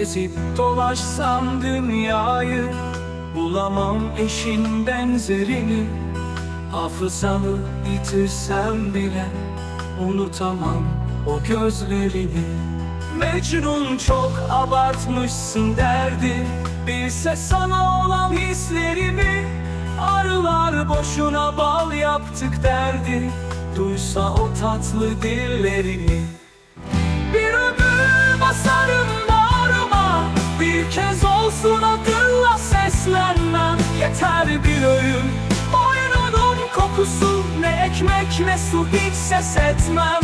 Gezip dolaşsam dünyayı Bulamam eşin benzerini. Hafızamı yitirsem bile Unutamam o gözlerini. Mecnun çok abartmışsın derdi Bilse sana olan hislerimi. Arılar boşuna bal yaptık derdi Duysa o tatlı dillerini Bir kez olsun adınla seslenmem. Yeter bir öğün. Boynunun kokusu Ne ekmek ne su hiç ses etmem.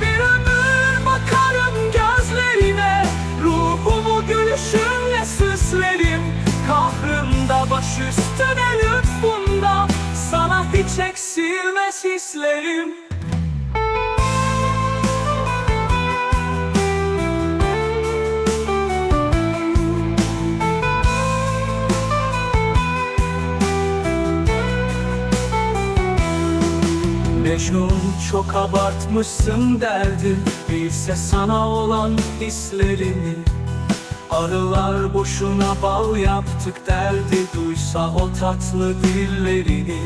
Bir ömür bakarım gözlerine. Ruhumu gülüşünle süslerim. Kahrımda baş üstüne lütfunda. Sana hiç eksilmez hislerim Mecnun çok abartmışsın derdi. Bilse sana olan hislerini. Arılar boşuna bal yaptık derdi. Duysa o tatlı dillerini.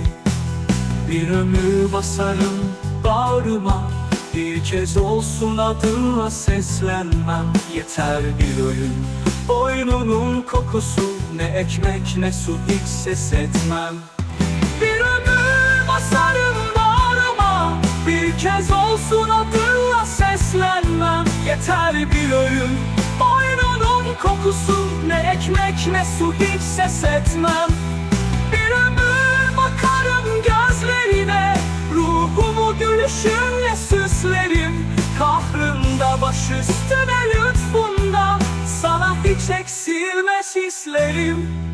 Bir ömür basarım bağrıma. Bir kez olsun adınla seslenmem. Yeter bir öğün Boynunun kokusu Ne ekmek ne su hiç ses etmem olsun seslenmem. Yeter bir öğün. Boynunun kokusu Ne ekmek ne su hiç ses etmem. Bir ömür bakarım gözlerine. Ruhumu gülüşünle süslerim. Kahrında baş üstüne lütfunda. Sana hiç eksilmez hislerim